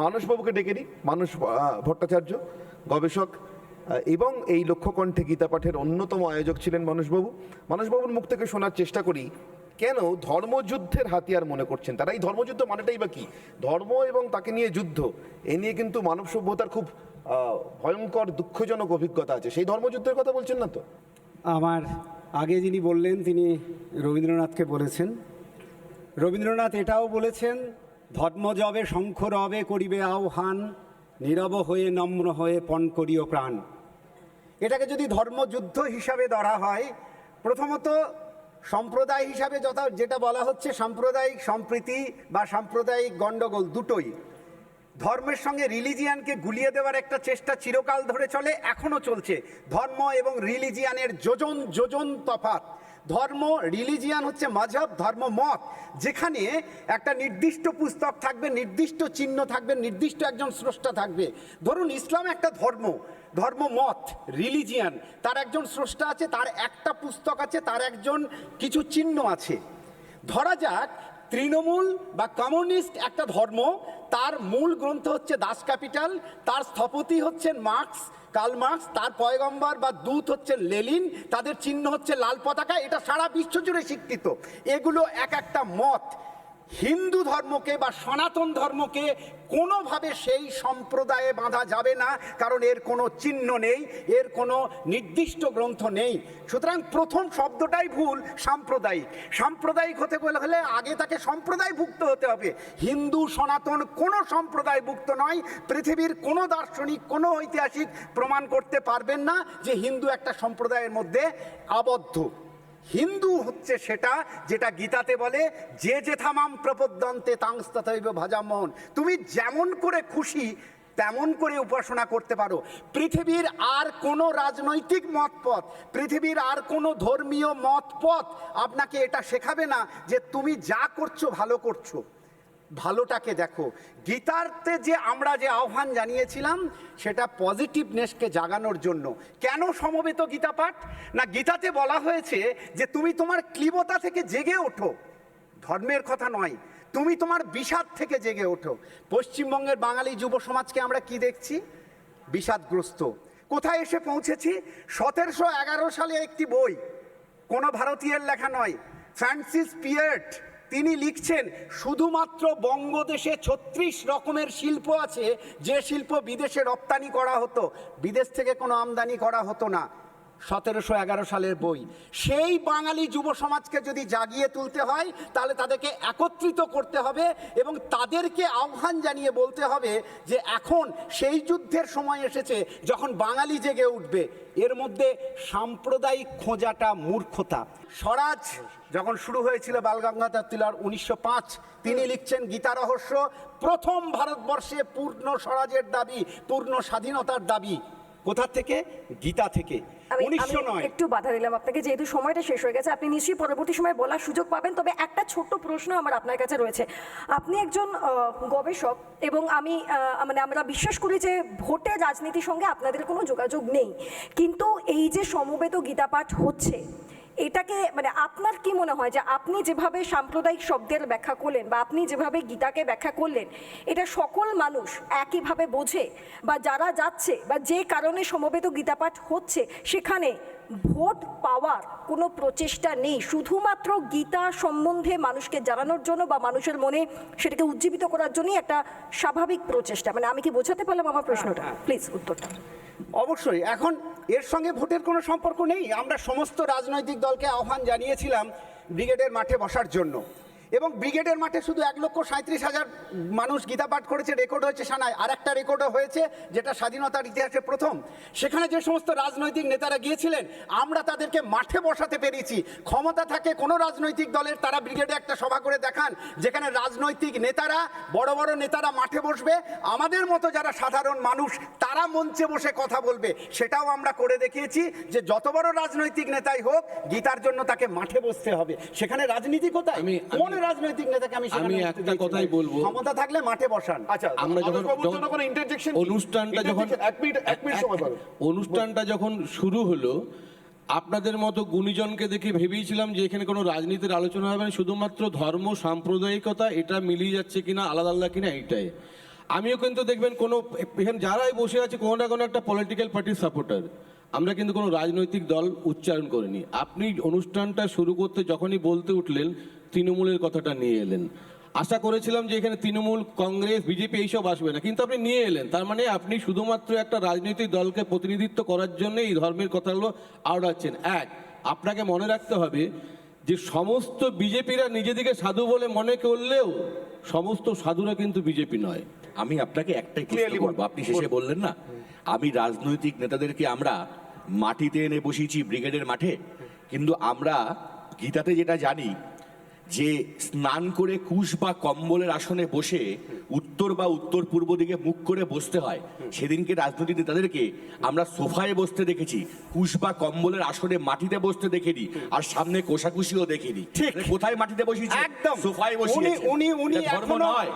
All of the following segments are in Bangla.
মানসবাবুকে ডেকে নিই মানস ভট্টাচার্য, গবেষক এবং এই লক্ষ্যকণ্ঠে গীতা পাঠের অন্যতম আয়োজক ছিলেন মানসবাবু মানসবাবুর মুখ থেকে শোনার চেষ্টা করি, কেন ধর্মযুদ্ধের হাতিয়ার মনে করছেন তারা? এই ধর্মযুদ্ধ মানেটাই বা কি? ধর্ম এবং তাকে নিয়ে যুদ্ধ, এ নিয়ে কিন্তু মানব সভ্যতার খুব ভয়ঙ্কর, দুঃখজনক অভিজ্ঞতা আছে। সেই ধর্মযুদ্ধের কথা বলছেন না তো? আমার, আগে যিনি বললেন, তিনি রবীন্দ্রনাথকে বলেছেন। রবীন্দ্রনাথ এটাও বলেছেন ধর্ম যবে শঙ্খ রবে করিবে আহ্বান, নীরব হয়ে নম্র হয়ে পণ করিও প্রাণ। এটাকে যদি ধর্মযুদ্ধ হিসাবে ধরা হয়, প্রথমত সম্প্রদায় হিসাবে যথা যেটা বলা হচ্ছে সাম্প্রদায়িক সম্প্রীতি বা সাম্প্রদায়িক গণ্ডগোল দুটোই। ধর্মের সঙ্গে রিলিজিয়ানকে গুলিয়ে দেওয়ার একটা চেষ্টা চিরকাল ধরে চলে, এখনও চলছে। ধর্ম এবং রিলিজিয়ানের যোজন যোজন তফাত ধর্ম রিলিজিয়ান হচ্ছে মাঝাব, ধর্ম, মত। যেখানে একটা নির্দিষ্ট পুস্তক থাকবে, নির্দিষ্ট চিহ্ন থাকবে, নির্দিষ্ট একজন স্রষ্টা থাকবে। ধরুন, ইসলাম একটা ধর্ম ধর্ম, মত রিলিজিয়ান তার একজন স্রষ্টা আছে, তার একটা পুস্তক আছে, তার একজন কিছু চিহ্ন আছে। ধরা যাক তৃণমূল বা কমিউনিস্ট একটা ধর্ম, তার মূল গ্রন্থ হচ্ছে দাস ক্যাপিটাল, তার স্থপতি হচ্ছেন মার্কস, কার্ল মার্কস, তার পয়গম্বর বা দূত হচ্ছে লেলিন, তাদের চিহ্ন হচ্ছে লাল পতাকা, এটা সারা বিশ্ব জুড়ে স্বীকৃত। এগুলো এক একটা মত হিন্দু ধর্মকে বা সনাতন ধর্মকে কোনোভাবে সেই সম্প্রদায়ে বাঁধা যাবে না, কারণ এর কোনো চিহ্ন নেই, এর কোনো নির্দিষ্ট গ্রন্থ নেই। সুতরাং প্রথম শব্দটাই ভুল, সাম্প্রদায়িক। সাম্প্রদায়িক হতে হলে আগে তাকে সম্প্রদায়ভুক্ত হতে হবে। হিন্দু, সনাতন কোনো সম্প্রদায়ভুক্ত নয়, পৃথিবীর কোনো দার্শনিক, কোনো ঐতিহাসিক প্রমাণ করতে পারবেন না যে হিন্দু একটা সম্প্রদায়ের মধ্যে আবদ্ধ। হিন্দু হচ্ছে সেটা যেটা গীতাতে বলে, যে যেথামাম প্রপদ্যন্তে তাংস্তথৈব ভাজামোহন তুমি যেমন করে খুশি, তেমন করে উপাসনা করতে পারো। পৃথিবীর আর কোনো রাজনৈতিক মতপথ, পৃথিবীর আর কোনো ধর্মীয় মতপথ আপনাকে এটা শেখাবে না যে তুমি যা করছ ভালো করছ। ভালোটাকে দেখো। গীতার্থে যে আমরা যে আহ্বান জানিয়েছিলাম, সেটা পজিটিভনেসকে জাগানোর জন্য। কেন সমবেত গীতা পাঠ না, গীতাতে বলা হয়েছে যে তুমি তোমার ক্লিবতা থেকে জেগে ওঠো। ধর্মের কথা নয়, তুমি তোমার বিষাদ থেকে জেগে ওঠো। পশ্চিমবঙ্গের বাঙালি যুব সমাজকে আমরা কি দেখছি? বিষাদগ্রস্ত। কোথায় এসে পৌঁছেছি? সতেরোশো এগারো সালে একটি বই, কোনো ভারতীয়ের লেখা নয়, ফ্রান্সিস পিয়েট। তিনি লিখছেন, শুধুমাত্র বঙ্গদেশে ছত্রিশ রকমের শিল্প আছে, যে শিল্প বিদেশে রপ্তানি করা হতো। বিদেশ থেকে কোনো আমদানি করা হতো না। সতেরোশো এগারো সালের বই। সেই বাঙালি যুব সমাজকে যদি জাগিয়ে তুলতে হয়, তাহলে তাদেরকে একত্রিত করতে হবে এবং তাদেরকে আহ্বান জানিয়ে বলতে হবে যে এখন সেই যুদ্ধের সময় এসেছে যখন বাঙালি জেগে উঠবে। এর মধ্যে সাম্প্রদায়িক খোঁজাটা মূর্খতা। স্বরাজ যখন শুরু হয়েছিল বালগঙ্গাধর তিলক উনিশশো তিনি লিখছেন গীতা রহস্য, প্রথম ভারতবর্ষে পূর্ণ স্বরাজের দাবি, পূর্ণ স্বাধীনতার দাবি। কোথা থেকে? গীতা থেকে। আমি উনিশশো নয়। একটু বাধা দিলাম আপনাকে যেহেতু সময়টা শেষ হয়ে গেছে আপনি নিশ্চয়ই পরবর্তী সময় বলার সুযোগ পাবেন। তবে একটা ছোট্ট প্রশ্ন আমার আপনার কাছে রয়েছে। আপনি একজন গবেষক এবং আমি মানে আমরা বিশ্বাস করি যে ভোটে রাজনীতির সঙ্গে আপনাদের কোনো যোগাযোগ নেই। কিন্তু এই যে সমবেত গীতা পাঠ হচ্ছে এটাকে মানে আপনার কি মনে হয় যে আপনি যেভাবে সাম্প্রদায়িক শব্দের ব্যাখ্যা করলেন বা আপনি যেভাবে গীতাকে ব্যাখ্যা করলেন, এটা সকল মানুষ একইভাবে বোঝে? বা যারা যাচ্ছে বা যে কারণে সমবেত গীতাপাঠ হচ্ছে, সেখানে ভোট পাওয়ার কোনো প্রচেষ্টা নেই। শুধুমাত্র গীতা সম্বন্ধে মানুষকে জানানোর জন্য বা মানুষের মনে সেটাকে উজ্জীবিত করার জন্যই একটা স্বাভাবিক প্রচেষ্টা। মানে আমি কি বোঝাতে পারলাম আমার প্রশ্নটা? প্লিজ উত্তরটা। অবশ্যই। এখন এর সঙ্গে ভোটের কোনো সম্পর্ক নেই। আমরা সমস্ত রাজনৈতিক দলকে আহ্বান জানিয়েছিলাম ব্রিগেডের মাঠে বসার জন্য। এবং ব্রিগেডের মাঠে শুধু এক লক্ষ সাঁত্রিশ হাজার মানুষ গীতা পাঠ করেছে রেকর্ড হয়েছে সানায়। আর একটা রেকর্ডও হয়েছে যেটা স্বাধীনতার ইতিহাসে প্রথম। সেখানে যে সমস্ত রাজনৈতিক নেতারা গিয়েছিলেন আমরা তাদেরকে মাঠে বসাতে পেরেছি। ক্ষমতা থাকে কোনো রাজনৈতিক দলের তারা ব্রিগেডে একটা সভা করে দেখান যেখানে রাজনৈতিক নেতারা বড় বড় নেতারা মাঠে বসবে। আমাদের মতো যারা সাধারণ মানুষ তারা মঞ্চে বসে কথা বলবে। সেটাও আমরা করে দেখিয়েছি যে যত বড় রাজনৈতিক নেতাই হোক গীতার জন্য তাকে মাঠে বসতে হবে। সেখানে রাজনীতি কোথায়? আমি- কোন রাজনৈতিক নেতাকে আমি আমি একটা কথাই বলব। ক্ষমতা থাকলে মাঠে বসান। আচ্ছা আমরা যখন interjection অনুষ্ঠানটা যখন এক মিনিট এক মিনিট সময় পাবেন। অনুষ্ঠানটা যখন শুরু হলো আপনাদের মতো গুণীজনকে দেখে ভেবেছিলাম যে এখানে কোনো রাজনীতির আলোচনা হবে না শুধুমাত্র ধর্ম সাম্প্রদায়িকতা এটা মিলিয়ে যাচ্ছে কিনা আলাদা আলাদা কিনা এটাই আমিও কিন্তু দেখবেন কোনো এখানে যারাই বসে আছে কোনো না কোনো একটা পলিটিক্যাল পার্টির সাপোর্টার আমরা কিন্তু কোনো রাজনৈতিক দল উচ্চারণ করিনি। আপনি অনুষ্ঠানটা শুরু করতে যখনই বলতে উঠলেন তৃণমূলের কথাটা নিয়ে এলেন। আশা করেছিলাম যে এখানে তৃণমূল কংগ্রেস বিজেপি এইসব আসবে না কিন্তু আপনি নিয়ে এলেন। তার মানে আপনি শুধুমাত্র একটা রাজনৈতিক দলকে প্রতিনিধিত্ব করার জন্য এই ধর্মের কথাগুলো আওড়াচ্ছেন এক আপনাকে মনে রাখতে হবে যে সমস্ত বিজেপিরা নিজেদিকে সাধু বলে মনে করলেও সমস্ত সাধুরা কিন্তু বিজেপি নয়। আমি আপনাকে একটাই Clearly করব আপনি শেষে বললেন না আমি রাজনৈতিক নেতাদেরকে আমরা মাটিতে এনে বসিয়েছি ব্রিগেডের মাঠে কিন্তু আমরা গীতাতে যেটা জানি যে স্নান করে কুশ বা কম্বলের আসনে বসে উত্তর বা উত্তর পূর্ব দিকে মুখ করে বসতে হয়। সেদিনকে রাজনৈতিক নেতাদেরকে আমরা সোফায় বসতে দেখেছি কুশ বা কম্বলের আসনে মাটিতে বসতে দেখিনি আর সামনে কোষাকুষিও দেখিনি। ঠিক। কোথায় মাটিতে বসিয়েছি? একদম। সোফায় উনি উনি উনি ধর্ম নয়।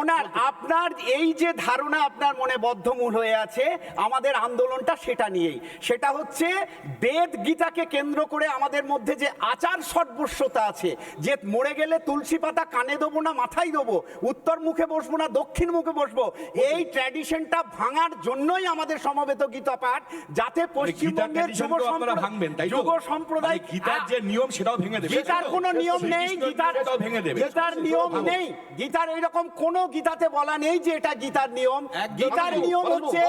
ওনার আপনার এই যে ধারণা আপনার মনে বদ্ধমূল হয়ে আছে আমাদের আন্দোলনটা সেটা নিয়েই। সেটা হচ্ছে বেদ গীতাকে কেন্দ্র করে আমাদের মধ্যে যে আচার সর্বস্বতা আছে যে মরে গেলে তুলসী পাতা কানে দেবো না মাথায় দেবো। উত্তর মুখে বসবো না দক্ষিণ মুখে বসবো। এই ট্র্যাডিশনটা ভাঙার জন্যই আমাদের সমবেত গীতা পাঠ যাতে মানে গীতার পশ্চিমবঙ্গের যুব ভাঙবেন তাই যুব সম্প্রদায় মানে গীতার যে নিয়ম সেটাও ভেঙে দেবে গীতার কোনো নিয়ম নেই গীতার সেটাও ভেঙে দেবে। গীতার নিয়ম নেই গীতার এইরকম কোনো গীতাতে বলা নেই যে এটা গীতার নিয়ম। গীতার নিয়ম হচ্ছে।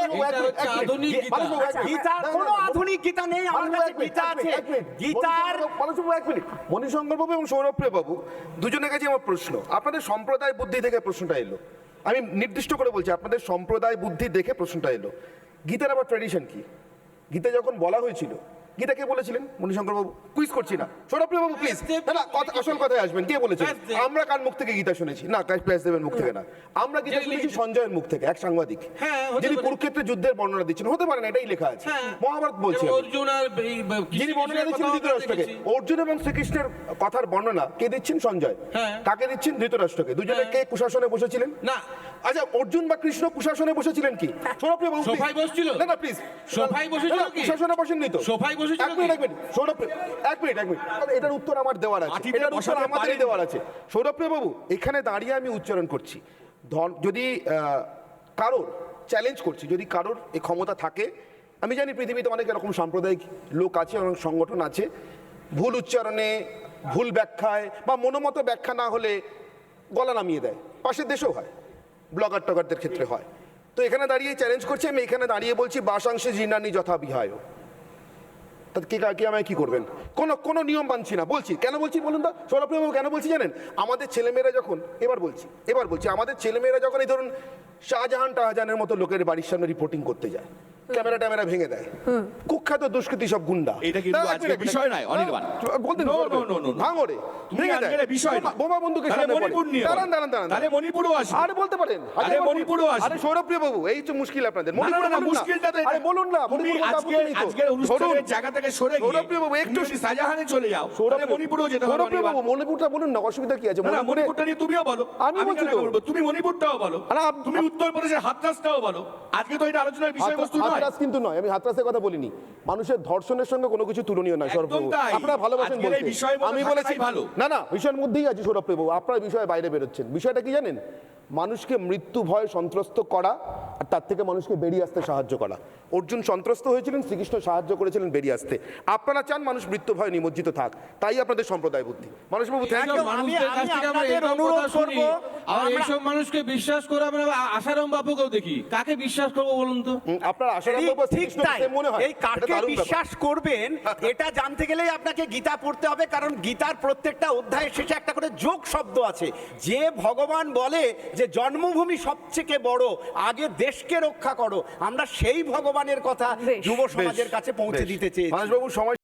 গীতার কোনো আধুনিক গীতা নেই আমার কাছে গীতা আছে গীতার মণিশঙ্কর বাবু এবং সৌরভপ্রিয় বাবু, দুজনের কাছে আমার প্রশ্ন। আপনাদের সম্প্রদায় বুদ্ধি থেকে প্রশ্নটা এলো। আমি নির্দিষ্ট করে বলছি, আপনাদের সম্প্রদায় বুদ্ধি দেখে প্রশ্নটা এলো। গীতার আবার ট্র্যাডিশন কি? গীতা যখন বলা হয়েছিল গীতা কে বলেছিলেন? মণিশঙ্কর বাবু কুইজ করছি না। বাবু প্লিজ না না কথা আসল কথায় আসবেন। কে বলেছেন? আমরা কার মুখ থেকে গীতা শুনেছি? না মুখ থেকে না। আমরা গীতা শুনেছি সঞ্জয়ের মুখ থেকে এক সাংবাদিক। হ্যাঁ, যিনি। কুরুক্ষেত্রে যুদ্ধের বর্ণনা দিচ্ছেন। হতে পারে না এটাই লেখা আছে। হ্যাঁ। মহাভারত বলছি যিনি বর্ণনা দিচ্ছেন ধৃতরাষ্ট্রকে। অর্জুন এবং শ্রীকৃষ্ণের কথার বর্ণনা কে দিচ্ছেন? সঞ্জয়। হ্যাঁ। কাকে দিচ্ছেন? ধৃতরাষ্ট্রকে। দুজনে হ্যাঁ। কে কুশাসনে বসেছিলেন? না আচ্ছা অর্জুন বা কৃষ্ণ কুশাসনে বসেছিলেন কি? সৌরভপ্রিয় বাবু, সোফায় বসছিল? না না প্লিজ সোফায় বসেছিল কি? কুশাসনে বসেননি তো। সোফায় বসেছিল এক মিনিট এক মিনিট। সৌরভপ্রিয় এক মিনিট এক মিনিট। এটার উত্তর আমার দেওয়ার আছে। এটার উত্তর আমাদেরই দেওয়ার আছে। সৌরভপ্রিয় বাবু এখানে দাঁড়িয়ে আমি উচ্চারণ করছি। ধন- যদি কারোর চ্যালেঞ্জ করছি যদি কারোর এই ক্ষমতা থাকে আমি জানি পৃথিবীতে অনেক এরকম সাম্প্রদায়িক লোক আছে অনেক সংগঠন আছে। ভুল উচ্চারণে ভুল ব্যাখ্যায় বা মনোমতো ব্যাখ্যা না হলে গলা নামিয়ে দেয়। পাশের দেশেও হয়। ব্লগার টগারদের ক্ষেত্রে হয়। তো এখানে দাঁড়িয়ে চ্যালেঞ্জ করছি, আমি এখানে দাঁড়িয়ে বলছি, বাসাংশে জিনানি যথা বিহায়। তা কে কাকে আমায় কি করবেন? কোনো কোনো নিয়ম মানছি না, বলছি। কেন বলছি বলুন তো? সৌরভপ্রিয় কেন বলছি জানেন? আমাদের ছেলেমেয়েরা যখন, এবার বলছি এবার বলছি, আমাদের ছেলেমেয়েরা যখন এই ধরুন শাহজাহান টাহজাহানের মতো লোকের বাড়ির সামনে রিপোর্টিং করতে যায় ক্যামেরা ট্যামেরা ভেঙে দেয়। কুখ্যাত দুষ্কৃতি সব গুন্ডা। এটা কিন্তু মিনিট, বিষয় নয়, অনির্বাণ। বলতে no, no, no, no. ভাঙরে ভেঙে দেয়। বিষয় বোমা- বন্দুকের সামনে মণিপুর নিয়ে দাঁড়ান দাঁড়ান দাঁড়ান তাহলে মণিপুরও আসবে। আরে বলতে পারেন। আরে মণিপুরও আসবে। আরে সৌরভপ্রিয় বাবু এই তো মুশকিল আপনাদের। না, না, মণিপুরে না, না। মুশকিলটা তো আরে বলুন না মণিপুর তো। আজকের অনুষ্ঠানের জায়গা থেকে সরে গিয়ে সৌরভপ্রিয় বাবু একটু যদি চলে যাও। সৌরভপ্রিয়- মণিপুরও যেতে হবে সৌরভপ্রিয়। বাবু মণিপুরটা বলুন না অসুবিধা কি আছে? না, না, মণিপুরে মণিপুরটা নিয়ে তুমিও বলো। আমি আমি বলছি তো। তুমি মণিপুরটাও বলো। আরে তুমি উত্তরপ্রদেশের হাতরাসটাও বলো। আজকে তো এটা আলোচনার বিষয়বস্তু হাতরাস কিন্তু নয় আমি হাতরাসের কথা বলিনি। মানুষের ধর্ষণের সঙ্গে কোনো কিছু তুলনীয় নয় আপনারা ভালোবাসেন বলতে। আমি বলেছি ভালো। না না বিষয়ের মধ্যেই আছে সৌরভপ্রভু আপনারা বিষয়ে বাইরে বেরোচ্ছেন। বিষয়টা কি জানেন? মানুষকে মৃত্যু ভয় সন্ত্রস্ত করা আর তার থেকে মানুষকে বেরিয়ে আসতে সাহায্য করা। অর্জুন সন্ত্রস্ত হয়েছিলেন শ্রীকৃষ্ণ সাহায্য করেছিলেন বেরিয়ে আসতে। আপনারা চান মানুষ মৃত্যু ভয় নিমজ্জিত থাক। তাই আপনাদের সম্প্রদায় বুদ্ধি। মানুষবাবু থ্যাংক ইউ মানুষদের কাছ আমি থেকে আমরা আপনাদের এরকম অনুরোধ কথা শুনি, করব, আর এইসব মানুষকে বিশ্বাস করে আমরা আশারাম বাপুকেও দেখি। কাকে বিশ্বাস করব বলুন তো? আপনার আশারাম বাবু ঠিক তাই। মনে হয়। এই কাকে বিশ্বাস করবেন এটা জানতে গেলেই আপনাকে গীতা পড়তে হবে কারণ গীতার প্রত্যেকটা অধ্যায়ের শেষে একটা করে যোগ শব্দ আছে। যে ভগবান বলে যে জন্মভূমি সবথেকে বড় আগে দেশকে রক্ষা করো আমরা সেই ভগবানের কথা যুব সমাজের কাছে পৌঁছে দিতে চেয়েছি। মানসবাবু সময়